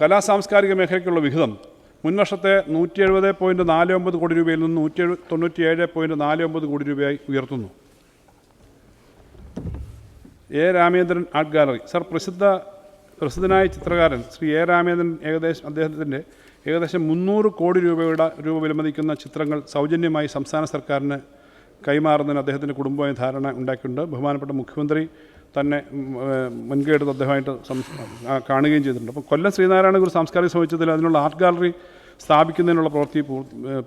കലാ സാംസ്കാരിക മേഖലയ്ക്കുള്ള വിഹിതം മുൻവർഷത്തെ നൂറ്റി എഴുപത് പോയിന്റ് നാല് ഒമ്പത് കോടി രൂപയിൽ നിന്ന് നൂറ്റി എഴു തൊണ്ണൂറ്റി ഏഴ് പോയിന്റ് നാല് ഒമ്പത് കോടി രൂപയായി ഉയർത്തുന്നു. A. Ramendran art gallery. Sir പ്രസിദ്ധ പ്രസിദ്ധനായ ചിത്രകാരൻ ശ്രീ എ. രാമേന്ദ്രൻ ഏകദേശം അദ്ദേഹത്തിന്റെ ഏകദേശം മുന്നൂറ് കോടി രൂപയുടെ രൂപ വിലമതിക്കുന്ന ചിത്രങ്ങൾ സൗജന്യമായി സംസ്ഥാന സർക്കാരിന് കൈമാറുന്നതിന് അദ്ദേഹത്തിന്റെ കുടുംബമായി ധാരണ ഉണ്ടാക്കിയിട്ടുണ്ട്. ബഹുമാനപ്പെട്ട മുഖ്യമന്ത്രി തന്നെ മുൻകൈയെടുത്ത് അദ്ദേഹമായിട്ട് കാണുകയും ചെയ്തിട്ടുണ്ട്. അപ്പോൾ കൊല്ലം ശ്രീനാരായണ ഗുരു സാംസ്കാരിക സമുച്ചയത്തിൽ അതിനുള്ള ആർട്ട് ഗാലറി സ്ഥാപിക്കുന്നതിനുള്ള പ്രവൃത്തി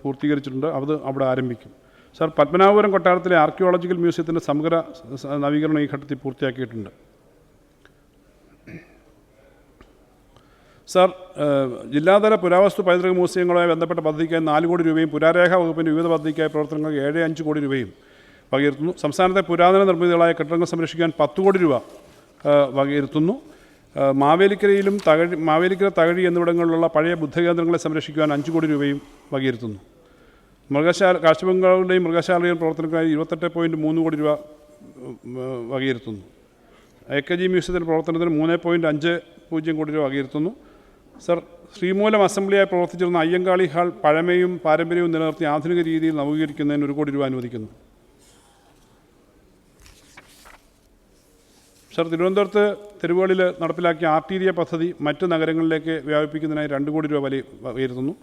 പൂർത്തീകരിച്ചിട്ടുണ്ട്. അത് അവിടെ ആരംഭിക്കും. സാർ പത്മനാഭപുരം കൊട്ടാരത്തിലെ ആർക്കിയോളജിക്കൽ മ്യൂസിയത്തിന്റെ സമഗ്ര നവീകരണം ഈ ഘട്ടത്തിൽ പൂർത്തിയാക്കിയിട്ടുണ്ട്. സാർ ജില്ലാതല പുരാവസ്തു പൈതൃക മ്യൂസിയങ്ങളുമായി ബന്ധപ്പെട്ട പദ്ധതിക്കായി നാല് കോടി രൂപയും പുരാരേഖ വകുപ്പിന്റെ വിവിധ പദ്ധതിക്കായി പ്രവർത്തനങ്ങൾക്ക് ഏഴ് അഞ്ച് കോടി രൂപയും വകയിരുത്തുന്നു. സംസ്ഥാനത്തെ പുരാതന നിർമ്മിതികളായ കെട്ടിടങ്ങൾ സംരക്ഷിക്കാൻ പത്ത് കോടി രൂപ വകയിരുത്തുന്നു. മാവേലിക്കരയിലും തകഴി മാവേലിക്കര തകഴി എന്നിവിടങ്ങളിലുള്ള പഴയ ബുദ്ധകേന്ദ്രങ്ങളെ സംരക്ഷിക്കുവാൻ അഞ്ച് കോടി രൂപയും വകയിരുത്തുന്നു. മൃഗശാല കാഴ്ചബംഗാളുടെയും മൃഗശാലയും പ്രവർത്തനത്തിനായി ഇരുപത്തെട്ട് പോയിന്റ് മൂന്ന് കോടി രൂപ വകയിരുത്തുന്നു. എ കെ ജി മ്യൂസിയത്തിന്റെ പ്രവർത്തനത്തിന് മൂന്ന് പോയിന്റ് അഞ്ച് പൂജ്യം കോടി രൂപ വകയിരുത്തുന്നു. സർ ശ്രീമൂലം അസംബ്ലിയായി പ്രവർത്തിച്ചിരുന്ന അയ്യങ്കാളി ഹാൾ പഴമയും പാരമ്പര്യവും നിലനിർത്തി ആധുനിക രീതിയിൽ നവീകരിക്കുന്നതിന് ഒരു കോടി രൂപ അനുവദിക്കുന്നു. സർ തിരുവനന്തപുരത്ത് തെരുവുകളിൽ നടപ്പിലാക്കിയ ആർ ടി പദ്ധതി മറ്റ് നഗരങ്ങളിലേക്ക് വ്യാപിപ്പിക്കുന്നതിനായി രണ്ട് കോടി രൂപ വലി വകയിരുത്തുന്നു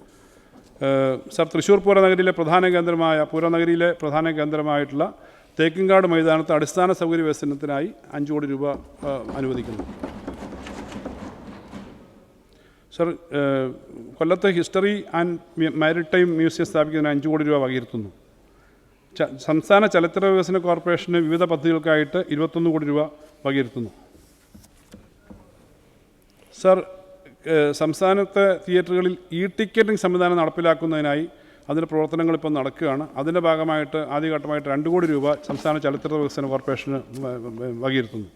ഏഹ് സർ തൃശ്ശൂർ പൂരനഗരിയിലെ പ്രധാന കേന്ദ്രമായ പൂരനഗരിയിലെ പ്രധാന കേന്ദ്രമായിട്ടുള്ള തേക്കിൻകാട് മൈതാനത്ത് അടിസ്ഥാന സൗകര്യ വികസനത്തിനായി അഞ്ച് കോടി രൂപ അനുവദിക്കുന്നു. സർ കൊല്ലത്ത് ഹിസ്റ്ററി ആൻഡ് മാരിടൈം മ്യൂസിയം സ്ഥാപിക്കുന്നതിന് അഞ്ച് കോടി രൂപ വകയിരുത്തുന്നു. സംസ്ഥാന ചലച്ചിത്ര വികസന കോർപ്പറേഷന് വിവിധ പദ്ധതികൾക്കായിട്ട് ഇരുപത്തൊന്ന് കോടി രൂപ വകയിരുത്തുന്നു സർ സംസ്ഥാനത്തെ തിയേറ്ററുകളിൽ ഇ ടിക്കറ്റിംഗ് സംവിധാനം നടപ്പിലാക്കുന്നതിനായി അതിന്റെ പ്രവർത്തനങ്ങൾ ഇപ്പോൾ നടക്കുകയാണ്. അതിന്റെ ഭാഗമായിട്ട് ആദ്യഘട്ടമായിട്ട് രണ്ട് കോടി രൂപ സംസ്ഥാന ചലച്ചിത്ര വികസന കോർപ്പറേഷന് വകയിരുത്തുന്നു.